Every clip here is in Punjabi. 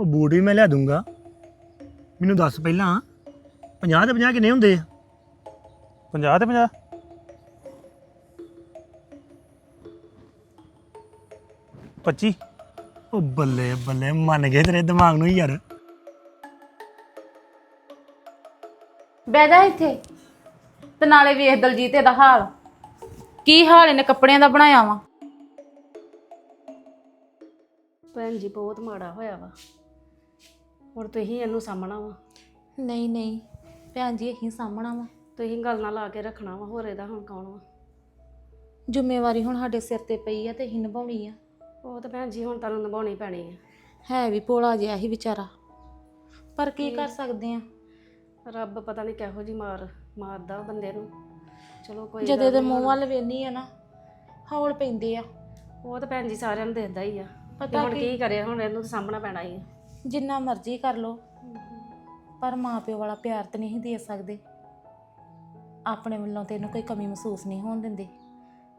ਉਹ ਬੂਟ ਵੀ ਮੈਂ ਲਿਆ ਦੂੰਗਾ। ਮੈਨੂੰ ਦੱਸ ਪਹਿਲਾਂ 50 ਤੇ 50 ਕਿੰਨੇ ਹੁੰਦੇ ਆ? 50 ਤੇ 50 25 ਉਹ ਬੱਲੇ ਬੱਲੇ ਮੰਨ ਗਏ ਤੇਰੇ ਦਿਮਾਗ ਨੂੰ ਯਾਰ। ਬਹਿ ਜਾ ਇੱਥੇ। ਤੇ ਨਾਲੇ ਵੇਖ ਦਲਜੀਤ ਇਹਦਾ ਹਾਲ। ਕੀ ਹਾਲ ਇਹਨੇ ਕੱਪੜਿਆਂ ਦਾ ਬਣਾਇਆ ਵਾ? ਭੈਣ ਜੀ ਬਹੁਤ ਮਾੜਾ ਹੋਇਆ ਵਾ। ਹੁਣ ਤੁਸੀਂ ਇਹਨੂੰ ਸਾਹਮਣਾ ਵਾ। ਨਹੀਂ ਨਹੀਂ। ਭੈਣ ਜੀ ਇਹੀ ਸਾਹਮਣਾ ਵਾ। ਤੁਸੀਂ ਗੱਲ ਨਾਲ ਲਾ ਕੇ ਰੱਖਣਾ ਵਾ ਹੋਰ ਇਹਦਾ ਹੁਣ ਕੌਣ ਵਾ। ਜ਼ਿੰਮੇਵਾਰੀ ਹੁਣ ਸਾਡੇ ਸਿਰ ਤੇ ਪਈ ਆ ਤੇ ਅਸੀਂ ਨਿਭਾਉਣੀ ਆ। ਉਹ ਤਾਂ ਭੈਣ ਜੀ ਹੁਣ ਤੁਹਾਨੂੰ ਨਿਭਾਉਣੀ ਪੈਣੀ ਆ। ਹੈ ਵੀ ਭੋਲਾ ਜਿਹਾ ਹੀ ਵਿਚਾਰਾ। ਪਰ ਕੀ ਕਰ ਸਕਦੇ ਆ? ਰੱਬ ਪਤਾ ਨਹੀਂ ਕਿਹੋ ਜੀ ਮਾਰ ਮਾਰਦਾ ਬੰਦੇ ਨੂੰ। ਚਲੋ ਕੋਈ ਜਦੇ ਗੱਲ ਦੇ ਨੀ। ਮੂੰਹ। ਵੱਲ ਵੇਨੀ ਆ ਨਾ ਹੌਲ ਪੈਂਦੇ ਆ। ਉਹ ਤਾਂ ਭੈਣ ਜੀ ਸਾਰਿਆਂ ਨੂੰ ਦੇਖਦਾ ਹੀ ਆ। ਪਤਾ ਪਤਾ ਹੁਣ ਕੀ- ਕੀ ਕਰੇ ਹੁਣ ਇਹਨੂੰ ਤਾਂ ਸਾਹਮਣਾ ਪੈਣਾ ਹੀ ਆ। ਜਿੰਨਾ ਮਰਜ਼ੀ ਕਰ ਲੋ ਪਰ ਮਾਪਿਓ ਵਾਲਾ ਪਿਆਰ ਤੇ ਨਹੀਂ ਦੇ ਸਕਦੇ। ਆਪਣੇ ਵੱਲੋਂ ਤੇ ਇਹਨੂੰ ਕੋਈ ਕਮੀ ਮਹਿਸੂਸ ਨਹੀਂ ਹੋਣ ਦਿੰਦੇ।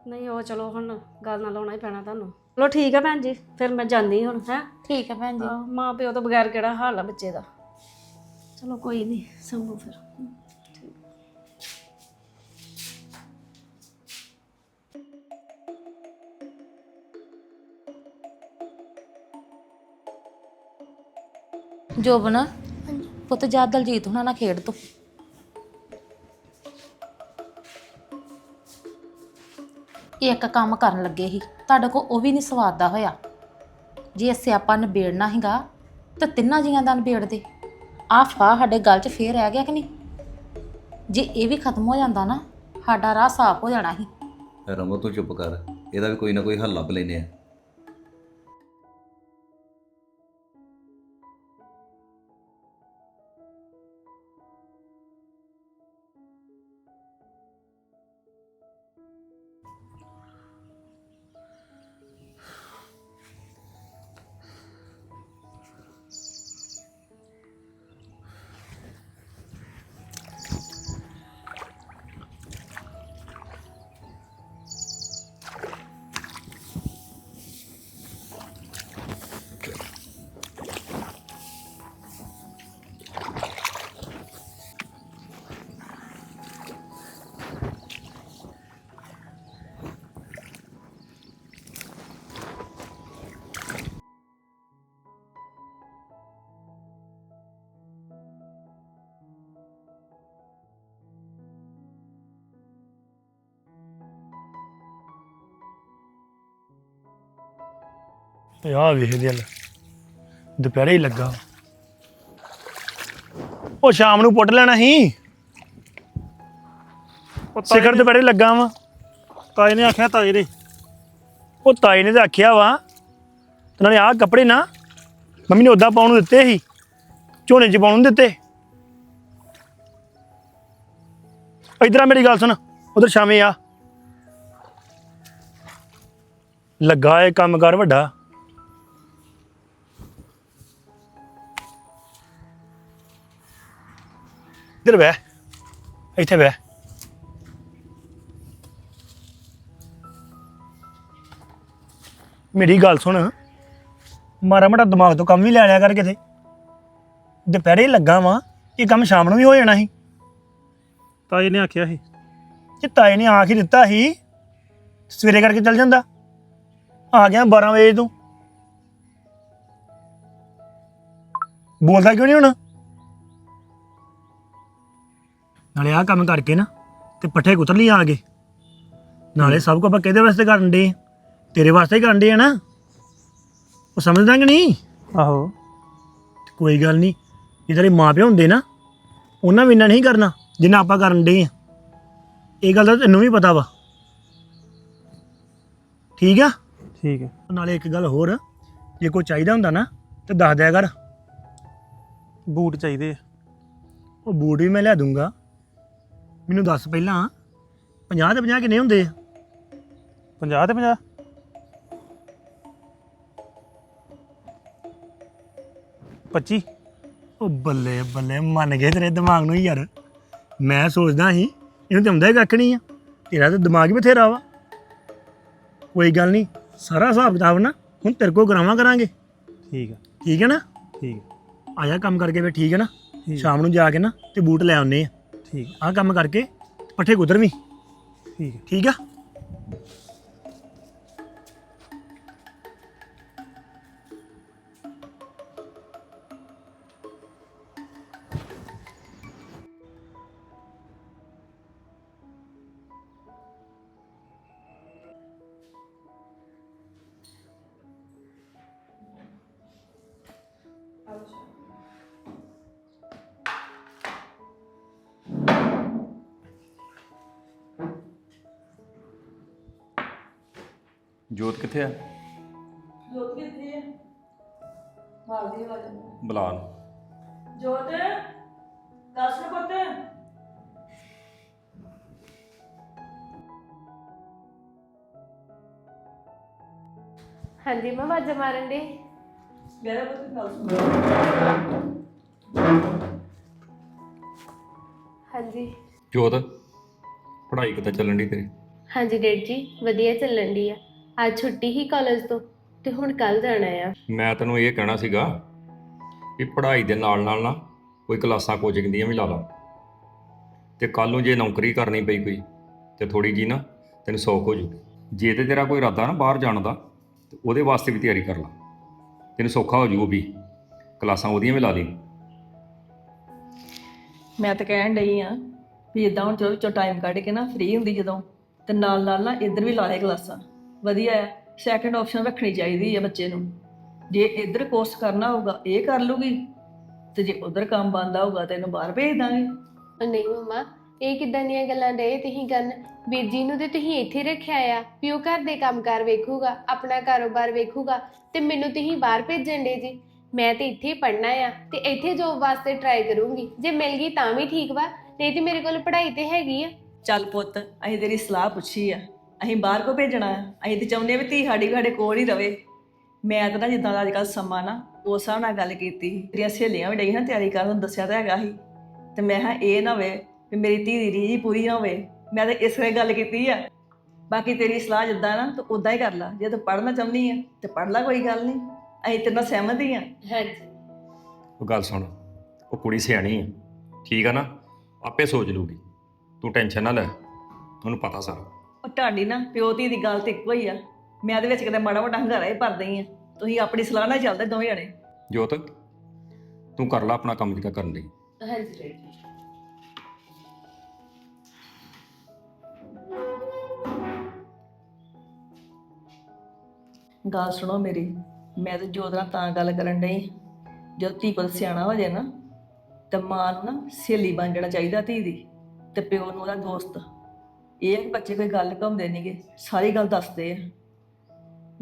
ਨਹੀਂ ਉਹ ਚਲੋ ਹੁਣ ਗੱਲ ਨਾਲ ਲਾਉਣਾ ਹੀ ਪੈਣਾ ਤੁਹਾਨੂੰ। ਚਲੋ ਠੀਕ ਆ ਭੈਣ ਜੀ ਫਿਰ ਮੈਂ ਜਾਂਦੀ ਹੁਣ ਹੈ? ਠੀਕ ਹੈ ਭੈਣ ਜੀ। ਮਾਂ ਪਿਓ ਤੋਂ ਬਗੈਰ ਕਿਹੜਾ ਹਾਲ ਆ ਬੱਚੇ ਦਾ? ਚਲੋ ਕੋਈ ਨਹੀਂ ਸੰਭੂ ਫਿਰ। ਜੋਬਨ ਪੁੱਤ ਜਾ ਦਲਜੀਤ ਹੁਣਾਂ ਨਾਲ ਖੇਡ ਤੂੰ। ਇੱਕ ਕੰਮ ਕਰਨ ਲੱਗੇ ਸੀ ਤੁਹਾਡੇ ਕੋ ਉਹ ਵੀ ਨਹੀਂ ਸਵਾਦ ਦਾ ਹੋਇਆ। ਜੇ ਸਿਆਪਾ ਨਿਬੇੜਨਾ ਹੈਗਾ ਤਾਂ ਤਿੰਨਾਂ ਜੀਆਂ ਦਾ ਨਿਬੇੜ ਦੇ ਆਹ ਫਾ ਸਾਡੇ ਗਲ 'ਚ ਫੇਰ ਰਹਿ ਗਿਆ ਕਿ ਨਹੀਂ? ਜੇ ਇਹ ਵੀ ਖਤਮ ਹੋ ਜਾਂਦਾ ਨਾ ਸਾਡਾ ਰਾਹ ਸਾਫ਼ ਹੋ ਜਾਣਾ ਸੀ। ਰਮੋ ਤੂੰ ਚੁੱਪ ਕਰ ਇਹਦਾ ਵੀ ਕੋਈ ਨਾ ਕੋਈ ਹੱਲ ਲੱਭ ਲੈਨੇ ਆ। ਤੇ ਆਹ ਵੇਖ ਦਿਲ ਦੁਪਹਿਰੇ ਹੀ ਲੱਗਾ। ਉਹ ਸ਼ਾਮ ਨੂੰ ਪੁੱਟ ਲੈਣਾ ਸੀ। ਸਿਖਰ ਦੁਪਹਿਰੇ ਲੱਗਾ ਵਾ। ਤਾਏ ਨੇ ਆਖਿਆ ਤਾਏ ਦੇ। ਉਹ ਤਾਈ ਨੇ ਤਾਂ ਆਖਿਆ ਵਾ ਤੇ ਨਾਲੇ ਆਹ ਕੱਪੜੇ ਨਾ ਮੰਮੀ ਨੇ ਉਦਾਂ ਪਾਉਣ ਨੂੰ ਦਿੱਤੇ ਸੀ ਝੋਨੇ 'ਚ ਪਾਉਣ ਨੂੰ ਦਿੱਤੇ। ਇਧਰ ਆ ਮੇਰੀ ਗੱਲ ਸੁਣ ਉਧਰ ਸ਼ਾਮੇ ਆ। ਲੱਗਾ ਏ ਕੰਮ ਕਰ ਵੱਡਾ। ਇਧਰ ਬਹਿ ਇੱਥੇ ਬਹਿ। ਮੇਰੀ ਗੱਲ ਸੁਣ ਮਾਰਾ ਮੋਟਾ ਦਿਮਾਗ ਤੋਂ ਕੰਮ ਵੀ ਲੈ ਲਿਆ ਕਰ ਕਿਤੇ। ਦੁਪਹਿਰੇ ਲੱਗਾ ਵਾਂ ਇਹ ਕੰਮ ਸ਼ਾਮ ਨੂੰ ਵੀ ਹੋ ਜਾਣਾ ਸੀ। ਤਾਏ ਨੇ ਆਖਿਆ ਸੀ। ਜੇ ਤਾਏ ਨੇ ਆਖ ਹੀ ਦਿੱਤਾ ਸੀ ਸਵੇਰੇ ਕਰਕੇ ਚੱਲ ਜਾਂਦਾ। ਆ ਗਿਆ 12 ਵਜੇ ਤੂੰ। ਬੋਲਦਾ ਕਿਉਂ ਨਹੀਂ ਹੁਣ? ਨਾਲੇ ਆਹ ਕੰਮ ਕਰਕੇ ਨਾ ਤੇ ਪੱਠੇ ਕੁਤਰ ਲਈ ਆ ਗਏ ਨਾਲੇ ਸਭ ਕੁਝ ਆਪਾਂ ਕਿਹਦੇ ਵਾਸਤੇ ਕਰਨ ਦੇ ਤੇਰੇ ਵਾਸਤੇ ਹੀ ਕਰਨ ਦੇ ਆ ਨਾ। ਉਹ ਸਮਝਦਾ ਕਿ ਨਹੀਂ? ਆਹੋ। ਕੋਈ ਗੱਲ ਨਹੀਂ ਜੇ ਤੇਰੇ ਮਾਪਿਓ ਹੁੰਦੇ ਨਾ ਉਹਨਾਂ ਵੀ ਇੰਨਾ ਨਹੀਂ ਕਰਨਾ ਜਿੰਨਾ ਆਪਾਂ ਕਰਨ ਦੇ ਆ। ਇਹ ਗੱਲ ਤਾਂ ਤੈਨੂੰ ਵੀ ਪਤਾ ਵਾ। ਠੀਕ ਆ? ਠੀਕ ਹੈ ਨਾਲੇ ਇੱਕ ਗੱਲ ਹੋਰ ਜੇ ਕੋਈ ਚਾਹੀਦਾ ਹੁੰਦਾ ਨਾ ਤੇ ਦੱਸ ਦਿਆ ਕਰ। ਬੂਟ ਚਾਹੀਦੇ ਆ। ਉਹ ਬੂਟ ਵੀ ਮੈਂ ਲਿਆ ਦੂੰਗਾ। ਮੈਨੂੰ ਦੱਸ ਪਹਿਲਾਂ 50 ਤੇ 50 ਕਿੰਨੇ ਹੁੰਦੇ ਆ? 50 ਤੇ 50 25 ਉਹ ਬੱਲੇ ਬੱਲੇ ਮੰਨ ਗਏ ਤੇਰੇ ਦਿਮਾਗ ਨੂੰ ਯਾਰ। ਮੈਂ ਸੋਚਦਾ ਸੀ ਇਹਨੂੰ ਤੇ ਆਉਂਦਾ ਹੀ ਕੱਖ ਨਹੀਂ ਆ। ਤੇਰਾ ਤਾਂ ਦਿਮਾਗ ਹੀ ਬਥੇਰਾ ਵਾ। ਕੋਈ ਗੱਲ ਨਹੀਂ ਸਾਰਾ ਹਿਸਾਬ ਕਿਤਾਬ ਨਾ ਹੁਣ ਤੇਰੇ ਕੋਲ ਕਰਾਵਾਂ ਕਰਾਂਗੇ। ਠੀਕ ਆ। ਠੀਕ ਹੈ ਨਾ? ਠੀਕ ਆਇਆ ਕੰਮ ਕਰਕੇ ਫਿਰ ਠੀਕ ਹੈ ਨਾ? ਸ਼ਾਮ ਨੂੰ ਜਾ ਕੇ ਨਾ ਤੇ ਬੂਟ ਲੈ ਆਉਨੇ ਆ। ਠੀਕ ਆਹ ਕੰਮ ਕਰਕੇ ਪੱਠੇ ਕੁਤਰ ਵੀ ਠੀਕ ਠੀਕ ਆ? ਜੋਤ ਕਿੱਥੇ ਆ? ਜੋਤ ਕਿੱਥੇ ਹੈ ਮਾਰਦੀ ਆਵਾਜ਼। ਬੁਲਾ ਨੂੰ ਜੋਤ ਦੱਸ ਨਾ ਪੁੱਤ। ਹਾਂਜੀ ਮੈਂ ਆਵਾਜ਼ਾਂ ਮਾਰਨ ਦੇ ਮੇਰਾ ਪੁੱਤ ਗੱਲ ਸੁਣ। ਹਾਂਜੀ। ਜੋਤ ਪੜ੍ਹਾਈ ਕਿੱਦਾਂ ਚੱਲਣ ਦੀ ਤੇਰੀ? ਹਾਂਜੀ ਡੇਡ ਜੀ ਵਧੀਆ ਚੱਲਣ ਦੀ ਆ। ਅੱਜ ਛੁੱਟੀ ਹੀ ਕਾਲਜ ਤੋਂ ਤੇ ਹੁਣ ਕੱਲ ਜਾਣਾ ਆ। ਮੈਂ ਤੈਨੂੰ ਇਹ ਕਹਿਣਾ ਸੀਗਾ ਕਿ ਪੜ੍ਹਾਈ ਦੇ ਨਾਲ ਨਾਲ ਨਾ ਕੋਈ ਕਲਾਸਾਂ ਕੋਚਿੰਗ ਦੀਆਂ ਵੀ ਲਾ ਲਾ। ਤੇ ਕੱਲ ਨੂੰ ਜੇ ਨੌਕਰੀ ਕਰਨੀ ਪਈ ਕੋਈ ਤੇ ਥੋੜੀ ਜੀ ਨਾ ਤੈਨੂੰ ਸੌਖ ਹੋ ਜੂਗੀ ਜੇ ਤੇ ਤੇਰਾ ਕੋਈ ਇਰਾਦਾ ਨਾ ਬਾਹਰ ਜਾਣ ਦਾ ਤੇ ਉਹਦੇ ਵਾਸਤੇ ਵੀ ਤਿਆਰੀ ਕਰ ਲਾ। ਤੈਨੂੰ ਸੌਖਾ ਹੋ ਜੂ ਉਹ ਵੀ ਕਲਾਸਾਂ ਉਹਦੀਆਂ ਵੀ ਲਾ ਲਈ। ਮੈਂ ਤਾਂ ਕਹਿਣ ਡਈ ਆ ਵੀ ਇਦਾਂ ਹੁਣ ਚਲੋ ਵਿੱਚੋਂ ਟਾਈਮ ਕੱਢ ਕੇ ਨਾ ਫ੍ਰੀ ਹੁੰਦੀ ਜਦੋਂ ਤੇ ਨਾਲ ਨਾਲ ਨਾ ਇੱਧਰ ਵੀ ਲਾ ਲੈ ਕਲਾਸਾਂ। ਵਧੀਆ ਆ ਸੈਕੰਡ ਆਪਸ਼ਨ ਰੱਖਣੀ ਚਾਹੀਦੀ ਹੈ ਬੱਚੇ ਨੂੰ। ਜੇ ਇੱਧਰ ਕੋਰਸ ਕਰਨਾ ਹੋਊਗਾ ਇਹ ਕਰ ਲੂਗੀ ਤੇ ਜੇ ਉਧਰ ਕੰਮ ਬੰਦਾ ਹੋਊਗਾ ਤੇ ਇਹਨੂੰ ਬਾਹਰ ਭੇਜ ਦਾਂਗੇ। ਉਹ ਨਹੀਂ ਮਮਾ ਇਹ ਕਿਦਾਂ ਦੀਆਂ ਗੱਲਾਂ ਡੇ ਤੁਸੀਂ ਕਰਨ ਵੀਰ ਜੀ ਨੂੰ ਤੇ ਤੁਸੀਂ ਇੱਥੇ ਰੱਖਿਆ ਆ ਵੀ ਉਹ ਘਰ ਦੇ ਕੰਮਕਾਰ ਵੇਖੂਗਾ ਆਪਣਾ ਕਾਰੋਬਾਰ ਵੇਖੂਗਾ ਤੇ ਮੈਨੂੰ ਤੁਸੀਂ ਬਾਹਰ ਭੇਜਣ ਦੇ ਜੀ। ਮੈਂ ਤੇ ਇੱਥੇ ਪੜਨਾ ਆ ਤੇ ਇੱਥੇ ਜੋਬ ਵਾਸਤੇ ਟਰਾਈ ਕਰੂੰਗੀ। ਜੇ ਮਿਲ ਗਈ ਤਾਂ ਵੀ ਠੀਕ ਵਾ ਨਹੀਂ ਤੇ ਮੇਰੇ ਕੋਲ ਪੜ੍ਹਾਈ ਤੇ ਹੈਗੀ ਆ। ਚੱਲ ਪੁੱਤ ਅਸੀਂ ਤੇਰੀ ਸਲਾਹ ਪੁੱਛੀ ਆ। ਅਸੀਂ ਬਾਹਰ ਕੋ ਭੇਜਣਾ ਆ ਅਸੀਂ ਤੇ ਚਾਹੁੰਦੇ ਆ ਵੀ ਧੀ ਸਾਡੀ ਵੀ ਸਾਡੇ ਕੋਲ ਹੀ ਰਵੇ। ਮੈਂ ਤਾਂ ਨਾ ਜਿੱਦਾਂ ਦਾ ਅੱਜ ਕੱਲ੍ਹ ਸਮਾਂ ਨਾ ਉਸ ਹਿਸਾਬ ਨਾਲ ਗੱਲ ਕੀਤੀ ਸੀ। ਤੇਰੀਆਂ ਸਹੇਲੀਆਂ ਵੀ ਡਈਆਂ ਤਿਆਰੀ ਕਰਨ ਨੂੰ ਦੱਸਿਆ ਤਾਂ ਹੈਗਾ ਸੀ। ਤੇ ਮੈਂ ਹਾਂ ਇਹ ਨਾ ਹੋਵੇ ਵੀ ਮੇਰੀ ਧੀ ਦੀ ਰੀਝ ਪੂਰੀ ਨਾ ਹੋਵੇ। ਮੈਂ ਤਾਂ ਇਸ ਵੇਲੇ ਗੱਲ ਕੀਤੀ ਆ। ਬਾਕੀ ਤੇਰੀ ਸਲਾਹ ਜਿੱਦਾਂ ਨਾ ਤੂੰ ਉਦਾਂ ਹੀ ਕਰ ਲੈ। ਜੇ ਤੂੰ ਪੜ੍ਹਨਾ ਚਾਹੁੰਦੀ ਆ ਤੇ ਪੜ੍ਹ ਲੈ ਕੋਈ ਗੱਲ ਨਹੀਂ। ਅਸੀਂ ਤੇਰੇ ਨਾਲ ਸਹਿਮਤ ਹੀ ਆ। ਹਾਂਜੀ। ਉਹ ਗੱਲ ਸੁਣ। ਉਹ ਕੁੜੀ ਸਿਆਣੀ ਆ। ਠੀਕ ਆ ਨਾ? ਆਪੇ ਸੋਚ ਲੂਗੀ ਤੂੰ ਟੈਨਸ਼ਨ ਨਾ ਲੈ। ਉਹਨੂੰ ਪਤਾ ਸਾਰਾ। ਉਹ ਤੁਹਾਡੀ ਨਾ ਪਿਓ ਧੀ ਦੀ ਗੱਲ ਤੇ ਇੱਕੋ ਹੀ ਆ। ਮੈਂ ਇਹਦੇ ਵਿੱਚ ਕਿਤੇ ਮਾੜਾ ਮੋਟਾ ਹੰਗਾਰਾ ਹੀ ਭਰਦਾ ਹੀ ਆ। ਤੁਸੀਂ ਆਪਣੀ ਸਲਾਹ ਨਾਲ ਚੱਲਦੇ ਦੋਵੇਂ ਜਣੇ। ਜੋਤ ਤੂੰ ਕਰ ਲੈ ਆਪਣਾ ਕੰਮ ਜਿਹੜਾ ਕਰਨ ਲਈ ਹਾਂਜੀ ਡੈਡ ਜੀ। ਗੱਲ ਸੁਣੋ ਮੇਰੀ ਮੈਂ ਤੇ ਜੋਤ ਨਾਲ ਤਾਂ ਗੱਲ ਕਰਨ ਡਈ ਜਦ ਧੀ ਪੁੱਤ ਸਿਆਣਾ ਹੋ ਜਾਏ ਨਾ ਤੇ ਮਾਂ ਨੂੰ ਨਾ ਸਹੇਲੀ ਬਣ ਜਾਣਾ ਚਾਹੀਦਾ ਧੀ ਦੀ ਤੇ ਪਿਓ ਨੂੰ ਉਹਦਾ ਦੋਸਤ। ਇਹ ਆ ਕਿ ਬੱਚੇ ਕੋਈ ਗੱਲ ਘੁੰਮਦੇ ਨਹੀਂਗੇ ਸਾਰੀ ਗੱਲ ਦੱਸਦੇ ਆ।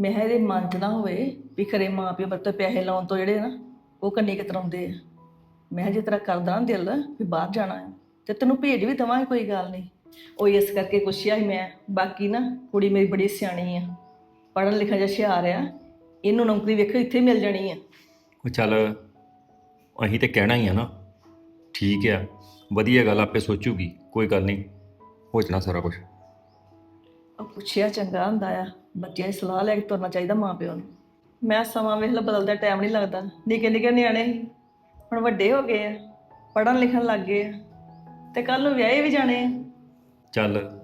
ਮੈਂ ਕਿਹਾ ਇਹਦੇ ਮਨ 'ਚ ਨਾ ਹੋਵੇ ਵੀ ਖਰੇ ਮਾਂ ਪਿਓ ਬੱਤੇ ਪੈਸੇ ਲਾਉਣ ਤੋਂ ਜਿਹੜੇ ਨਾ, ਉਹ ਕੰਨੀ ਕਤਰਾਉਂਦੇ ਆ। ਮੈਂ ਕਿਹਾ ਜੇ ਤੇਰਾ ਕਰਦਾ ਨਾ ਦਿਲ, ਵੀ ਬਾਹਰ ਜਾਣਾ ਹੈ ਤੇ ਤੈਨੂੰ ਭੇਜ ਵੀ ਦਵਾਂਗੇ ਕੋਈ ਗੱਲ ਨਹੀਂ ਉਹ ਇਸ ਕਰਕੇ ਪੁੱਛਿਆ ਸੀ ਮੈਂ, ਬਾਕੀ ਨਾ ਕੁੜੀ ਮੇਰੀ ਬੜੀ ਸਿਆਣੀ ਆ, ਪੜ੍ਹਨ ਲਿਖਣ ਜਿਹਾ ਹੁਸ਼ਿਆਰ ਆ, ਇਹਨੂੰ ਨੌਕਰੀ ਵੇਖੋ, ਇੱਥੇ ਮਿਲ ਜਾਣੀ ਆ। ਉਹ ਚੱਲ, ਅਸੀਂ ਤੇ ਕਹਿਣਾ ਹੀ ਆ ਨਾ, ਠੀਕ ਆ, ਵਧੀਆ ਗੱਲ ਆਪੇ ਸੋਚੂਗੀ, ਕੋਈ ਗੱਲ ਨਹੀਂ ਹੋ ਜਾਣਾ ਸਾਰਾ ਕੁਝ ਉਹ ਪੁੱਛਿਆ ਚੰਗਾ ਹੁੰਦਾ ਆ ਬੱਚਿਆਂ ਦੀ ਸਲਾਹ ਲੈ ਕੇ ਤੁਰਨਾ ਚਾਹੀਦਾ ਮਾਂ ਪਿਓ ਨੂੰ। ਮੈਂ ਸਮਾਂ ਵੇਖ ਲਾ ਬਦਲਦਾ ਟਾਈਮ ਨਹੀਂ ਲੱਗਦਾ। ਨਿੱਕੇ ਨਿੱਕੇ ਨਿਆਣੇ ਸੀ, ਹੁਣ ਵੱਡੇ ਹੋ ਗਏ ਆ ਪੜ੍ਹਨ ਲਿਖਣ ਲੱਗ ਗਏ ਆ। ਤੇ ਕੱਲ ਨੂੰ ਵਿਆਹੇ ਵੀ ਜਾਣੇ ਆ। ਚੱਲ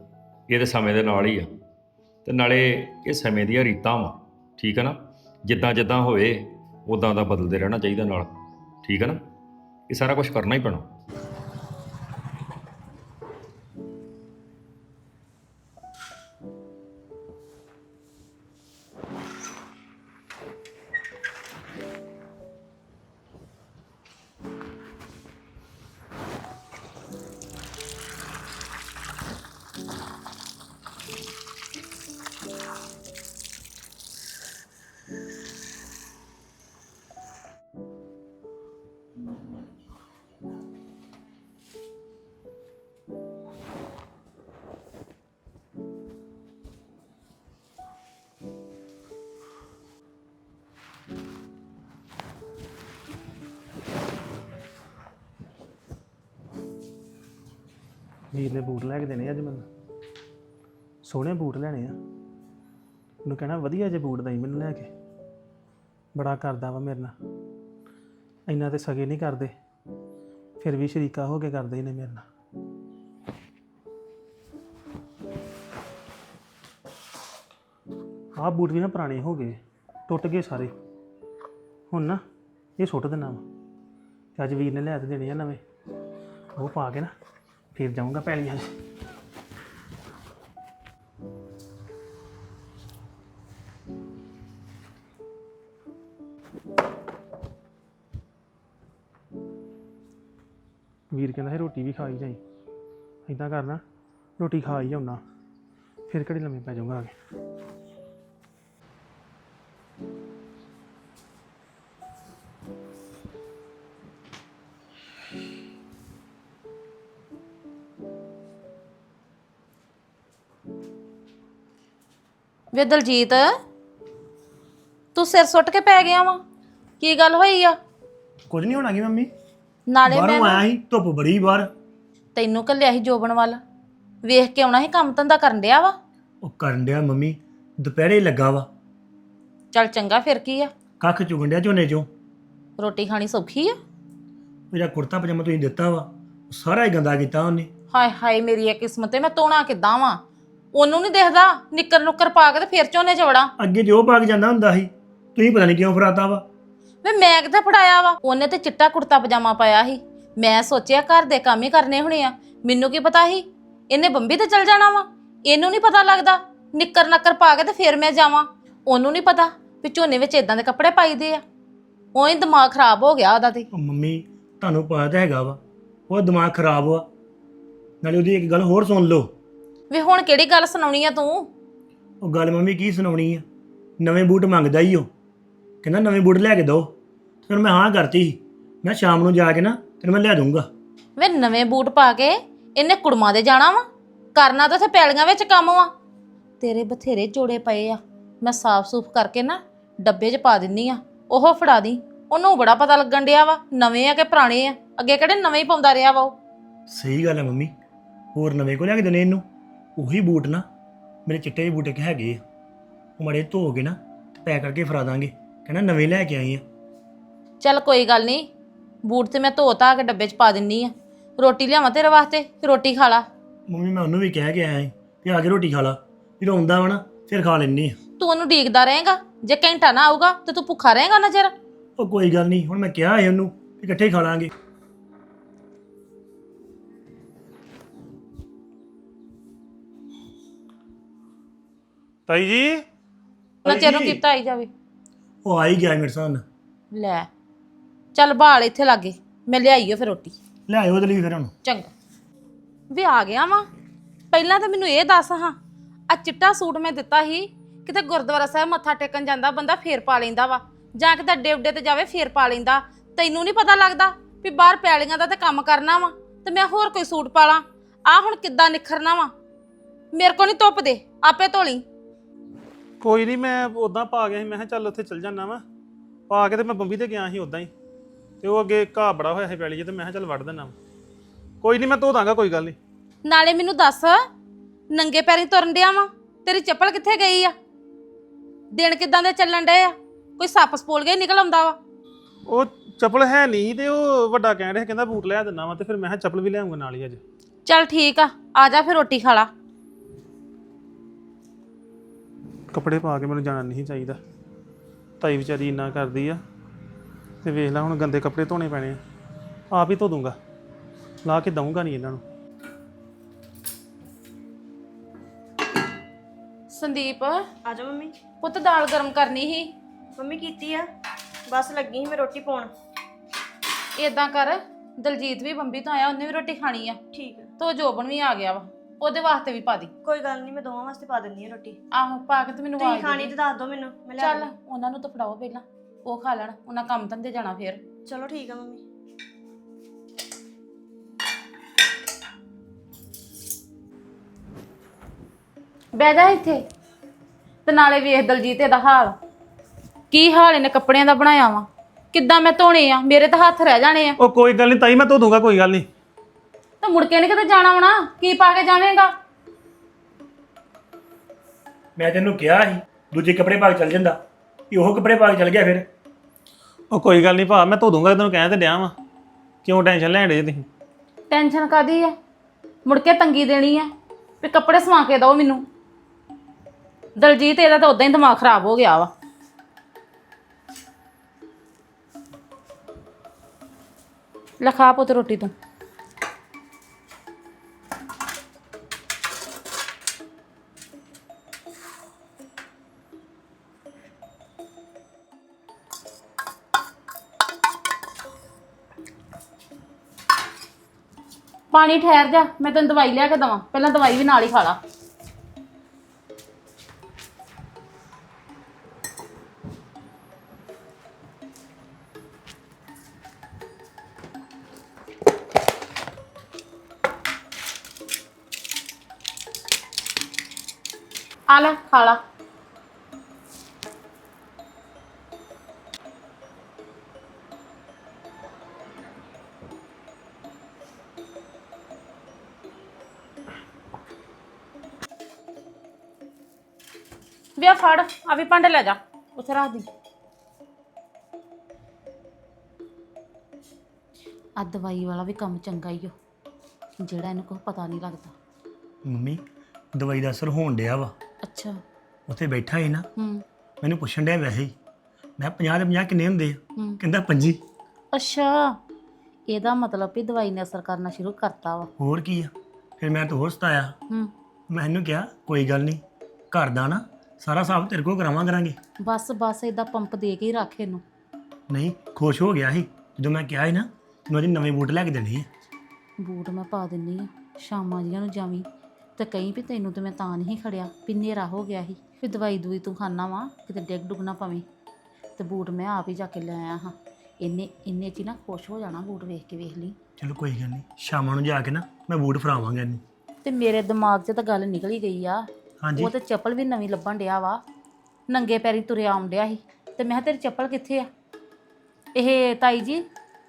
ਇਹ ਤਾਂ ਸਮੇਂ ਦੇ ਨਾਲ ਹੀ ਆ। ਤੇ ਨਾਲੇ ਇਹ ਸਮੇਂ ਦੀਆਂ ਰੀਤਾਂ ਵਾ ਠੀਕ ਆ ਨਾ? ਜਿੱਦਾਂ ਜਿੱਦਾਂ ਹੋਏ ਉਦਾਂ ਦਾ ਬਦਲਦੇ ਰਹਿਣਾ ਚਾਹੀਦਾ ਨਾਲ ਠੀਕ ਆ ਨਾ? ਇਹ ਸਾਰਾ ਕੁਝ ਕਰਨਾ ਹੀ ਪੈਣਾ। ਵੀਰ ਨੇ ਬੂਟ ਲੈ ਕੇ ਦੇਣੇ ਅੱਜ ਮੈਨੂੰ। ਸੋਹਣੇ ਬੂਟ ਲੈਣੇ ਆ। ਉਹਨੂੰ ਕਹਿਣਾ, ਵਧੀਆ ਜੇ ਬੂਟ ਦਈ ਮੈਨੂੰ ਲੈ ਕੇ। ਬੜਾ ਕਰਦਾ ਵਾ ਮੇਰੇ ਨਾਲ। ਇੰਨਾ ਤੇ ਸਗੇ ਨਹੀਂ ਕਰਦੇ। ਫਿਰ ਵੀ ਸ਼ਰੀਕਾ ਹੋ ਕੇ ਕਰਦੇ ਨੇ ਮੇਰੇ ਨਾਲ। ਆਹ ਬੂਟ ਵੀ ਨਾ ਪੁਰਾਣੇ ਹੋ ਗਏ। ਟੁੱਟ ਗਏ ਸਾਰੇ। ਹੁਣ ਨਾ ਇਹ ਸੁੱਟ ਦੇਣਾ ਵਾ। ਤੇ ਅੱਜ ਵੀਰ ਨੇ ਲੈ ਤੇ ਦੇਣੇ ਆ ਨਵੇਂ। ਉਹ ਪਾ ਕੇ ਨਾ ਫਿਰ ਜਾਊਂਗਾ ਪੈਲੀਆਂ 'ਚ ਵੀਰ ਕਹਿੰਦਾ ਸੀ ਰੋਟੀ ਵੀ ਖਾ ਹੀ ਜਾਈ। ਇਦਾਂ ਕਰਨਾ, ਰੋਟੀ ਖਾ ਹੀ ਆਉਣਾ। ਫਿਰ ਕਿਹੜੀ ਲੰਮੇ ਪੈ ਜਾਊਂਗਾ ਆ ਕੇ। ਵੇ ਦਲਜੀਤ ਤੂੰ ਸਿਰ ਸੁੱਟ ਕੇ ਪੈ ਗਿਆ ਵਾ। ਕੀ ਗੱਲ ਹੋਈ ਆ? ਕੁਝ ਨਹੀਂ ਹੋਣਾ ਕੀ ਮੰਮੀ? ਨਾਲੇ ਬਾਹਰੋਂ ਮੈਂ ਆਇਆ ਸੀ ਧੁੱਪ ਬੜੀ ਬਾਹਰ। ਤੈਨੂੰ ਘੱਲਿਆ ਸੀ ਜੋਬਨ ਵੱਲ। ਵੇਖ ਕੇ ਆਉਣਾ ਸੀ ਕੰਮ ਧੰਦਾ ਕਰਨ ਡਿਆ ਵਾ। ਉਹ ਕਰਨ ਡਿਆ ਮੰਮੀ ਦੁਪਹਿਰੇ ਲੱਗਾ ਵਾ। ਚੱਲ ਚੰਗਾ ਫਿਰ ਕੀ ਆ? ਕੱਖ ਚੁਗਣ ਡਿਆ ਝੋਨੇ ਚੋਂ। ਰੋਟੀ ਖਾਣੀ ਸੌਖੀ ਆ? ਮੇਰਾ ਕੁੜਤਾ ਪਜਾਮਾ ਤੁਸੀਂ ਦਿੱਤਾ ਵਾ ਸਾਰਾ ਹੀ ਗੰਦਾ ਕੀਤਾ ਉਹਨੇ। ਹਾਏ ਹਾਏ ਮੇਰੀ ਇਹ ਕਿਸਮਤ ਏ ਮੈਂ ਤੋਣਾ ਕਿੱਦਾਂ ਵਾਂ? ਉਹਨੂੰ ਨਹੀਂ ਦੇਖਦਾ ਨਿੱਕਰ ਨੁੱਕਰ ਪਾ ਕੇ ਤੇ ਫਿਰ ਝੋਨੇ ਚ ਵੜਾਂ। ਅੱਗੇ ਜੋ ਭਾਗ ਜਾਂਦਾ ਹੁੰਦਾ ਸੀ। ਤੁਸੀਂ ਪਤਾ ਨਹੀਂ ਕਿਉਂ ਫਰਾਤਾ ਵਾ। ਵੇ ਮੈਂ ਕਿੱਥੇ ਫੜਾਇਆ ਵਾ? ਉਹਨੇ ਤੇ ਚਿੱਟਾ ਕੁੜਤਾ ਪਜਾਮਾ ਪਾਇਆ ਸੀ। ਮੈਂ ਸੋਚਿਆ ਘਰ ਦੇ ਕੰਮ ਹੀ ਕਰਨੇ ਹੋਣੇ ਆ। ਮੈਨੂੰ ਕੀ ਪਤਾ ਸੀ? ਇਹਨੇ ਬੰਬੀ ਤੇ ਚਲ ਜਾਣਾ ਵਾ। ਇਹਨੂੰ ਨਹੀਂ ਪਤਾ ਲੱਗਦਾ। ਨਿੱਕਰ ਨੱਕਰ ਪਾ ਕੇ ਤੇ ਫਿਰ ਮੈਂ ਜਾਵਾਂ। ਉਹਨੂੰ ਨਹੀਂ ਪਤਾ ਵੀ ਝੋਨੇ ਵਿੱਚ ਇਦਾਂ ਦੇ ਕੱਪੜੇ ਪਾਈਦੇ ਆ। ਉਹੀ ਦਿਮਾਗ ਖਰਾਬ ਹੋ ਗਿਆ ਉਹਦਾ ਤੇ। ਉਹ ਮੰਮੀ ਤੁਹਾਨੂੰ ਪਤਾ ਤਾਂ ਹੈਗਾ ਵਾ। ਉਹ ਦਿਮਾਗ ਖਰਾਬ ਵਾ। ਨਾਲੇ ਉਹਦੀ ਇੱਕ ਗੱਲ ਹੋਰ ਸੁਣ ਲਓ। ਵੀ ਹੁਣ ਕਿਹੜੀ ਗੱਲ ਸੁਣਾਉਣੀ ਆ ਤੂੰ? ਉਹ ਗੱਲ ਮੰਮੀ ਕੀ ਸੁਣਾਉਣੀ ਆ? ਨਵੇਂ ਬੂਟ ਮੰਗਦਾ ਹੀ ਉਹ। ਕਹਿੰਦਾ ਨਵੇਂ ਬੂਟ ਲੈ ਕੇ ਦਿਓ ਫਿਰ ਮੈਂ ਹਾਂ ਕਰਤੀ ਸੀ। ਮੈਂ ਸ਼ਾਮ ਨੂੰ ਜਾ ਕੇ ਨਾ ਤੈਨੂੰ ਮੈਂ ਲਿਆ ਦੂੰਗਾ ਵੇ ਨਵੇਂ ਬੂਟ ਪਾ ਕੇ ਇਹਨੇ ਕੁੜਮਾਂ ਦੇ ਜਾਣਾ ਵਾ? ਕਰਨਾ ਤਾਂ ਉੱਥੇ ਪੈਲੀਆਂ ਵਿੱਚ ਕੰਮ ਵਾ। ਤੇਰੇ ਬਥੇਰੇ ਜੋੜੇ ਪਏ ਆ। ਮੈਂ ਸਾਫ਼ ਸੂਫ ਕਰਕੇ ਨਾ ਡੱਬੇ 'ਚ ਪਾ ਦਿੰਨੀ ਆ। ਉਹ ਫੜਾ ਦੀ। ਉਹਨੂੰ ਬੜਾ ਪਤਾ ਲੱਗਣ ਡਿਆ ਵਾ। ਨਵੇਂ ਆ ਕਿ ਪੁਰਾਣੇ ਆ? ਅੱਗੇ ਕਿਹੜੇ ਨਵੇਂ ਹੀ ਪਾਉਂਦਾ ਰਿਹਾ ਵਾ ਉਹ? ਸਹੀ ਗੱਲ ਹੈ ਮੰਮੀ। ਹੋਰ ਨਵੇਂ ਕੋ ਲਿਆ ਕੇ ਦੇਣੇ ਇਹਨੂੰ? ਉਹੀ ਬੂਟ ਨਾ ਮੇਰੇ ਚਿੱਟੇ ਜਿਹੇ ਬੂਟ ਇੱਕ ਹੈਗੇ ਆ। ਉਹ ਮੜੇ ਧੋ ਕੇ ਨਾ ਪੈਕ ਕਰਕੇ ਫਰਾ ਦਾਂਗੇ। ਕਹਿੰਦਾ ਨਵੇਂ ਲੈ ਕੇ ਆਈ ਆ। ਚੱਲ ਕੋਈ ਗੱਲ ਨਹੀਂ ਬੂਟ ਤੇ ਮੈਂ ਧੋ ਧਾ ਕੇ ਡੱਬੇ 'ਚ ਪਾ ਦਿੰਨੀ ਆ। ਰੋਟੀ ਲਿਆਵਾਂ ਤੇਰੇ ਵਾਸਤੇ ਤੇ ਰੋਟੀ ਖਾ ਲਾ। ਮੰਮੀ ਮੈਂ ਉਹਨੂੰ ਵੀ ਕਹਿ ਕੇ ਆਇਆ ਸੀ ਕਿ ਆ ਕੇ ਰੋਟੀ ਖਾ ਲਾ। ਜਦੋਂ ਆਉਂਦਾ ਵਾ ਨਾ ਫਿਰ ਖਾ ਲੈਣੀ ਆ। ਤੂੰ ਉਹਨੂੰ ਡੀਕਦਾ ਰਹੇਗਾ ਜੇ ਘੰਟਾ ਨਾ ਆਊਗਾ ਤੇ ਤੂੰ ਭੁੱਖਾ ਰਹੇਗਾ ਨਾ ਚਿਰ। ਉਹ ਕੋਈ ਗੱਲ ਨਹੀਂ ਹੁਣ ਮੈਂ ਕਿਹਾ ਹੈ ਉਹਨੂੰ ਕਿ ਇਕੱਠੇ ਹੀ ਖਾ ਲਾਂਗੇ। ਤਾਈ ਜੀ? ਨਾ ਚਿਰ ਨੂੰ ਕੀਤਾ ਆਈ ਜਾਵੇ। ਉਹ ਆ ਹੀ ਗਿਆ ਮੇਰੇ ਸਾਹਮਣੇ। ਲੈ। ਚੱਲ ਬਾਲ ਇੱਥੇ ਲਾਗੇ। ਮੈਂ ਲਿਆਈਓ ਫਿਰ ਰੋਟੀ। ਲੈ ਆਇਓ ਉਹਦੇ ਲਈ ਫਿਰ ਹੁਣ। ਚੰਗਾ। ਵੀ ਆ ਗਿਆ ਵਾਂ। ਪਹਿਲਾਂ ਤਾਂ ਮੈਨੂੰ ਇਹ ਦੱਸ ਹਾਂ। ਆ ਚਿੱਟਾ ਸੂਟ ਮੈਂ ਦਿੱਤਾ ਸੀ। ਕਿਤੇ ਗੁਰਦੁਆਰਾ ਸਾਹਿਬ ਮੱਥਾ ਟੇਕਣ ਜਾਂਦਾ ਬੰਦਾ ਫੇਰ ਪਾ ਲੈਂਦਾ ਵਾ। ਜਾਂ ਕਿਤੇ ਅੱਡੇ ਉੱਡੇ ਤੇ ਜਾਵੇ ਫੇਰ ਪਾ ਲੈਂਦਾ। ਤੈਨੂੰ ਨਹੀਂ ਪਤਾ ਲੱਗਦਾ ਵੀ ਬਾਹਰ ਪੈਲੀਆਂ ਦਾ ਤੇ ਕੰਮ ਕਰਨਾ ਵਾ। ਤੇ ਮੈਂ ਹੋਰ ਕੋਈ ਸੂਟ ਪਾ ਲਾਂ ਆ ਹੁਣ ਕਿੱਦਾਂ ਨਿਖਰਨਾ ਵਾ। ਮੇਰੇ ਕੋ ਨਹੀਂ ਧੁੱਪ ਦੇ। ਆਪੇ ਧੋਲੀ ਕੋਈ ਨਹੀਂ ਮੈਂ ਉਦਾਂ ਪਾ ਗਿਆ ਸੀ ਮੈਂ ਕਿਹਾ ਚੱਲ ਉੱਥੇ ਚੱਲ ਜਾਣਾ ਵਾ। ਪਾ ਕੇ ਤੇ ਮੈਂ ਬੰਬੀ ਤੇ ਗਿਆ ਸੀ ਉਦਾਂ ਹੀ। ਤੇ ਉਹ ਅੱਗੇ ਘਾਹ ਬੜਾ ਹੋਇਆ ਸੀ ਪੈਲੀ 'ਚ ਤੇ ਮੈਂ ਕਿਹਾ ਚੱਲ ਵੱਢ ਦੇਣਾ ਕੋਈ ਨਹੀਂ ਮੈਂ ਧੋ ਦਾਂਗਾ ਕੋਈ ਗੱਲ ਨਹੀਂ। ਨਾਲੇ ਮੈਨੂੰ ਦੱਸ ਨੰਗੇ ਪੈਰੀਂ ਤੁਰਨ ਡਿਆ ਵਾਂ? ਤੇਰੀ ਚੱਪਲ ਕਿੱਥੇ ਗਈ ਆ? ਦਿਨ ਕਿਦਾਂ ਦੇ ਚੱਲਣ ਡਏ ਆ? ਕੋਈ ਸੱਪ ਸਪੋਲ ਗਿਆ ਨਿਕਲ ਆਉਂਦਾ ਵਾ? ਉਹ ਚੱਪਲ ਹੈ ਨਹੀਂ ਤੇ ਉਹ ਵੱਡਾ ਕਹਿਣ ਰਿਹਾ ਕਹਿੰਦਾ ਬੂਟ ਲਿਆ ਦਿੰਦਾ ਵਾ ਤੇ ਫਿਰ ਮੈਂ ਕਿਹਾ ਚੱਪਲ ਵੀ ਲਿਆਉਂਗਾ ਨਾਲ ਹੀ ਅੱਜ। ਚੱਲ ਠੀਕ ਆ ਆ ਜਾ ਫਿਰ ਰੋਟੀ ਖਾ ਲਾ। ਕੱਪੜੇ ਪਾ ਕੇ ਮੈਨੂੰ ਜਾਣਾ ਨਹੀਂ ਚਾਹੀਦਾ। ਤਾਈ ਵਿਚਾਰੀ ਇੰਨਾ ਕਰਦੀ ਆ। ਤੇ ਵੇਖ ਲੈ ਹੁਣ ਗੰਦੇ ਕੱਪੜੇ ਧੋਣੇ ਪੈਣੇ ਆ। ਆਪ ਹੀ ਧੋ ਦੂੰਗਾ। ਲਾ ਕੇ ਦਊਂਗਾ ਨਹੀਂ ਇਹਨਾਂ ਨੂੰ। ਸੰਦੀਪ ਆ ਜਾ ਮੰਮੀ। ਪੁੱਤ ਦਾਲ ਗਰਮ ਕਰਨੀ ਸੀ। ਮੰਮੀ ਕੀਤੀ ਆ। ਬਸ ਲੱਗੀ ਸੀ ਮੈਂ ਰੋਟੀ ਪਾਉਣ। ਏਦਾਂ ਕਰ ਦਲਜੀਤ ਵੀ ਬੰਬੀ ਤੋਂ ਆਇਆ ਉਹਨੇ ਵੀ ਰੋਟੀ ਖਾਣੀ ਆ। ਠੀਕ ਹੈ ਤੋ ਜੋਬਨ ਵੀ ਆ ਗਿਆ ਵਾ। ਉਹਦੇ ਵਾਸਤੇ ਵੀ ਪਾ ਦੀ। ਕੋਈ ਗੱਲ ਨਹੀਂ ਮੈਂ ਦੋਵਾਂ ਵਾਸਤੇ ਪਾ ਦਿੰਦੀ ਆ ਰੋਟੀ। ਆਹੋ ਪਾ ਕੇ ਤੇ ਮੈਨੂੰ ਤੁਸੀਂ ਆਵਾਜ਼ ਖਾਣੀ ਦੇ। ਤੇ ਦੱਸ ਦਿਓ ਮੈਨੂੰ ਮੈਂ। ਲਿਆ ਚੱਲ। ਉਹਨਾਂ ਨੂੰ ਤਾਂ ਫੜਾਓ ਪਹਿਲਾਂ ਉਹ ਖਾ ਲੈਣ ਉਹਨਾਂ ਕੰਮ ਧੰਦੇ ਜਾਣਾ ਫੇਰ। ਚਲੋ ਠੀਕ ਆ ਮੰਮੀ। ਬਹਿ ਜਾ ਇੱਥੇ ਤੇ ਨਾਲੇ ਵੇਖ ਦਲਜੀਤ ਇਹਦਾ ਹਾਲ। ਕੀ ਹਾਲ ਇਹਨੇ ਕੱਪੜਿਆਂ ਦਾ ਬਣਾਇਆ ਵਾ? ਕਿੱਦਾਂ ਮੈਂ ਧੋਣੇ ਆ? ਮੇਰੇ ਤਾਂ ਹੱਥ ਰਹਿ ਜਾਣੇ ਆ। ਉਹ ਕੋਈ ਗੱਲ ਨਹੀਂ ਤਾਈ ਮੈਂ ਧੋ ਦੂੰਗਾ ਕੋਈ ਗੱਲ ਨਹੀਂ। ਤਾਂ ਮੁੜ ਕੇ ਨਹੀਂ ਕਿਤੇ ਜਾਣਾ ਹੋਣਾ। ਕੀ ਪਾ ਕੇ ਜਾਵੇਂਗਾ? ਮੈਂ ਤੈਨੂੰ ਕਿਹਾ ਸੀ ਦੂਜੇ ਕੱਪੜੇ ਪਾ ਕੇ ਚੱਲ ਜਾਂਦਾ। ਇਹ ਉਹ ਕੱਪੜੇ ਪਾ ਕੇ ਚੱਲ ਗਿਆ ਫਿਰ। ਉਹ ਕੋਈ ਗੱਲ ਨਹੀਂ ਭਾ ਮੈਂ ਧੋ ਦੂੰਗਾ ਤੈਨੂੰ ਕਹਿ ਤੇ ਡਿਆ ਵਾਂ। ਕਿਉਂ ਟੈਨਸ਼ਨ ਲੈਣ ਡੇ ਤੁਸੀਂ? ਟੈਨਸ਼ਨ ਕਾਦੀ ਹੈ ਮੁੜ ਕੇ ਤੰਗੀ ਦੇਣੀ ਹੈ ਵੀ ਕੱਪੜੇ ਸਵਾ ਕੇ ਦਿਓ ਮੈਨੂੰ। ਦਲਜੀਤ ਇਹਦਾ ਤਾਂ ਉਦਾਂ ਹੀ ਦਿਮਾਗ ਖਰਾਬ ਹੋ ਗਿਆ ਵਾ। ਲਖਾ ਪੁੱਤ ਰੋਟੀ ਤੂੰ। ਪਾਣੀ ਠਹਿਰ ਜਾ, ਮੈਂ ਤੈਨੂੰ ਦਵਾਈ ਲਿਆ ਕੇ ਦਵਾਂ। ਪਹਿਲਾਂ ਦਵਾਈ ਵੀ ਨਾਲ ਹੀ ਖਾ ਲਾ। ਆ ਲੈ, ਖਾ ਲਾ। ਵਿਆ ਫੜ ਆ ਵੀ ਭਾਂਡੇ ਲੈ ਜਾ। ਉੱਥੇ ਰੱਖ ਦੀ। ਆ ਦਵਾਈ ਵਾਲਾ ਵੀ ਕੰਮ ਚੰਗਾ ਹੀ ਓ ਜਿਹੜਾ ਇਹਨੂੰ ਕੋਈ ਪਤਾ ਨਹੀਂ ਲੱਗਦਾ। ਮੰਮੀ ਦਵਾਈ ਦਾ ਅਸਰ ਹੋਣ ਡਿਆ ਵਾ। ਅੱਛਾ। ਉੱਥੇ ਬੈਠਾ ਹੀ ਨਾ ਹੂੰ। ਮੈਨੂੰ ਪੁੱਛਣ ਡਿਆ ਵੈਸੇ ਹੀ। ਮੈਂ 50 ਦੇ 50 ਕਿੰਨੇ ਹੁੰਦੇ ਆ? ਹੂੰ। ਕਹਿੰਦਾ ਪੰਜੀ। ਅੱਛਾ। ਇਹਦਾ ਮਤਲਬ ਵੀ ਦਵਾਈ ਨੇ ਅਸਰ ਕਰਨਾ ਸ਼ੁਰੂ ਕਰਤਾ ਵਾ। ਹੋਰ ਕੀ ਆ? ਫਿਰ ਮੈਂ ਤਾਂ ਹੋਰ ਸਤਾਇਆ। ਹੂੰ। ਮੈਂ ਇਹਨੂੰ ਕਿਹਾ ਕੋਈ ਗੱਲ ਨਹੀਂ ਘਰ ਦਾ ਨਾ ਸਾਰਾ ਹਿਸਾਬ ਤੇਰੇ ਕੋਲ ਕਰਾਵਾਂ ਕਰਾਂਗੇ। ਬਸ ਬਸ ਇਹਦਾ ਪੰਪ ਦੇ ਕੇ ਹੀ ਰੱਖ ਇਹਨੂੰ। ਨਹੀਂ ਖੁਸ਼ ਹੋ ਗਿਆ ਸੀ। ਜਦੋਂ ਮੈਂ ਕਿਹਾ ਸੀ ਨਾ ਮੈਨੂੰ ਅੱਜ ਨਵੇਂ ਬੂਟ ਲੈ ਕੇ ਦੇਣੇ ਆ। ਬੂਟ ਮੈਂ ਪਾ ਦਿੰਨੀ ਆ ਸ਼ਾਮਾਂ ਜੀਆਂ ਨੂੰ ਜਾਵੀਂ। ਤੇ ਕਹੀਂ ਵੀ ਤੈਨੂੰ ਤੇ ਮੈਂ ਤਾਂ ਨਹੀਂ ਖੜਿਆ ਵੀ ਹੋ ਗਿਆ ਸੀ। ਫਿਰ ਦਵਾਈ ਦੂਈ ਤੂੰ ਖਾਣਾ ਵਾ ਕਿਤੇ ਡਿੱਗ ਡੁੱਗ ਨਾ ਪਵੇਂ। ਤੇ ਬੂਟ ਮੈਂ ਆਪ ਹੀ ਜਾ ਕੇ ਲੈ ਆਇਆ ਹਾਂ ਇੰਨੇ ਇੰਨੇ ਚ ਹੀ ਨਾ ਖੁਸ਼ ਹੋ ਜਾਣਾ ਬੂਟ ਵੇਖ ਕੇ ਵੇਖ ਲਈ। ਚਲੋ ਕੋਈ ਗੱਲ ਨਹੀਂ ਸ਼ਾਮਾਂ ਨੂੰ ਜਾ ਕੇ ਨਾ ਮੈਂ ਬੂਟ ਫਰਾਵਾਂਗਾ ਇਹਨੂੰ। ਤੇ ਮੇਰੇ ਦਿਮਾਗ 'ਚ ਤਾਂ ਗੱਲ ਨਿਕਲ ਹੀ ਗਈ ਆ। ਹਾਂਜੀ। ਉਹ ਤੇ ਚੱਪਲ ਵੀ ਨਵੀਂ ਲੱਭਣ ਡਿਆ ਵਾ। ਨੰਗੇ ਪੈਰੀ ਤੁਰਿਆ ਆਉਣ ਡਿਆ ਸੀ। ਤੇ ਮੈਂ ਕਿਹਾ ਤੇਰੀ ਚੱਪਲ ਕਿੱਥੇ ਆ? ਇਹ ਤਾਈ ਜੀ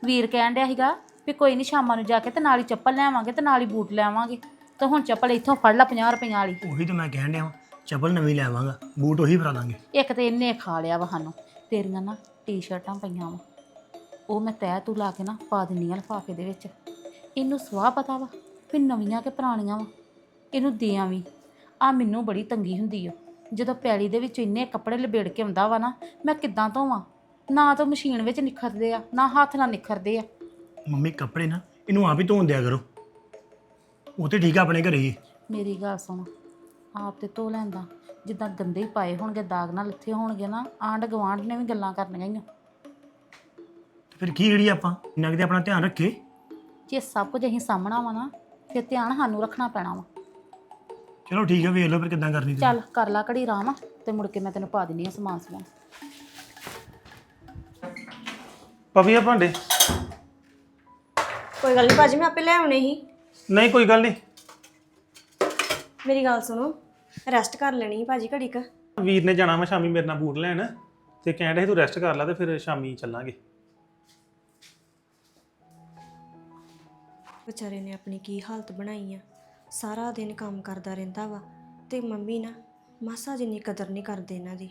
ਵੀਰ ਕਹਿਣ ਡਿਆ ਸੀਗਾ ਵੀ ਕੋਈ ਨਹੀਂ ਸ਼ਾਮਾਂ ਨੂੰ ਜਾ ਕੇ ਤੇ ਨਾਲ ਹੀ ਚੱਪਲ ਲੈਵਾਂਗੇ ਤੇ ਨਾਲ ਹੀ ਬੂਟ ਲੈਵਾਂਗੇ ਤੇ ਹੁਣ ਚੱਪਲ ਇੱਥੋਂ ਫੜ ਲਾ 50 ਰੁਪਈਆਂ ਵਾਲੀ। ਉਹੀ ਤਾਂ ਮੈਂ ਕਹਿਣ ਡਿਆ ਵਾਂ ਚੱਪਲ ਨਵੀਂ ਲੈ ਆਵਾਂਗਾ ਬੂਟ ਉਹੀ ਫਰਾ ਦਾਂਗੇ। ਇੱਕ ਤੇ ਇਹਨੇ ਖਾ ਲਿਆ ਵਾ ਸਾਨੂੰ। ਤੇਰੀਆਂ ਨਾ ਟੀ-ਸ਼ਰਟਾਂ ਪਈਆਂ ਵਾ। ਉਹ ਮੈਂ ਤੈਅ ਤੂੰ ਲਾ ਕੇ ਨਾ ਪਾ ਦਿੰਨੀ ਆ ਲਿਫਾਫੇ ਦੇ ਵਿੱਚ। ਇਹਨੂੰ ਸਵਾਹ ਪਤਾ ਵਾ ਵੀ ਨਵੀਆਂ ਕਿ ਪੁਰਾਣੀਆਂ ਵਾ। ਇਹਨੂੰ ਦੇ ਆਵੀਂ ਆ ਮੈਨੂੰ ਬੜੀ ਤੰਗੀ ਹੁੰਦੀ ਓ ਜਦੋਂ ਪੈਲੀ ਦੇ ਵਿੱਚ ਇੰਨੇ ਕੱਪੜੇ ਲਬੇੜ ਕੇ ਆਉਂਦਾ ਵਾ ਨਾ ਮੈਂ ਕਿੱਦਾਂ ਧੋਵਾਂ? ਨਾ ਤਾਂ ਮਸ਼ੀਨ ਵਿੱਚ ਨਿਖਰਦੇ ਆ ਨਾ ਹੱਥ ਨਾਲ ਨਿਖਰਦੇ ਆ। ਮੰਮੀ ਕੱਪੜੇ ਨਾ ਇਹਨੂੰ ਆਪ ਹੀ ਧੋਣ ਦਿਆ ਕਰੋ। ਉਹ ਤੇ ਠੀਕ ਆ ਆਪਣੇ ਘਰੇ ਹੀ। ਮੇਰੀ ਗੱਲ ਸੁਣ ਆਪ ਤੇ ਧੋ ਲੈਂਦਾ। ਜਿੱਦਾਂ ਗੰਦੇ ਹੀ ਪਾਏ ਹੋਣਗੇ ਦਾਗ ਨਾਲ ਲੱਥੇ ਹੋਣਗੇ ਨਾ ਆਂਢ ਗਵਾਂਢ ਨੇ ਵੀ ਗੱਲਾਂ ਕਰਨੀਆਂ ਹੀ ਆ। ਤੇ ਫਿਰ ਕੀ ਜਿਹੜੀ ਆਪਾਂ ਇੰਨਾ ਕਿਤੇ ਆਪਣਾ ਧਿਆਨ ਰੱਖੇ? ਜੇ ਸਭ ਕੁਝ ਅਸੀਂ ਸਾਹਮਣਾ ਵਾ ਨਾ ਫਿਰ ਧਿਆਨ ਸਾਨੂੰ ਰੱਖਣਾ ਪੈਣਾ ਵਾ। ਚਲੋ ਠੀਕ ਆ ਵੇਖ ਲਓ ਫਿਰ ਕਿੱਦਾਂ ਕਰਨੀ ਤੁਸੀਂ। ਚੱਲ ਕਰ ਲਾ ਘੜੀ ਆਰਾਮ ਤੇ ਮੁੜ ਕੇ ਮੈਂ ਤੈਨੂੰ ਪਾ ਦਿੰਨੀ ਆ ਸਮਾਨ ਸਮਾਨ। ਪਵੀ ਆ ਭਾਂਡੇ? ਕੋਈ ਗੱਲ ਨਹੀਂ ਭਾਜੀ ਮੈਂ ਆਪੇ ਲੈ ਆਉਣੇ ਸੀ। ਨਹੀਂ ਕੋਈ ਗੱਲ ਨਹੀਂ ਮੇਰੀ ਗੱਲ ਸੁਣੋ ਰੈਸਟ ਕਰ ਲੈਣੀ ਸੀ ਭਾਜੀ ਘੜੀ ਕ। ਵੀਰ ਨੇ ਜਾਣਾ ਵਾ ਸ਼ਾਮੀ ਮੇਰੇ ਨਾਲ ਬੂਟ ਲੈਣ ਤੇ ਕਹਿਣ ਡਿਆ ਸੀ ਤੂੰ ਰੈਸਟ ਕਰ ਲੈ ਤੇ ਫਿਰ ਸ਼ਾਮੀ ਚੱਲਾਂਗੇ। ਵਿਚਾਰੇ ਨੇ ਆਪਣੀ ਕੀ ਹਾਲਤ ਬਣਾਈ ਆ। ਸਾਰਾ ਦਿਨ ਕੰਮ ਕਰਦਾ ਰਹਿੰਦਾ ਵਾ ਤੇ ਮੰਮੀ ਨਾ ਮਾਸਾ ਜਿੰਨੀ ਕਦਰ ਨਹੀਂ ਕਰਦੇ ਇਹਨਾਂ ਦੀ।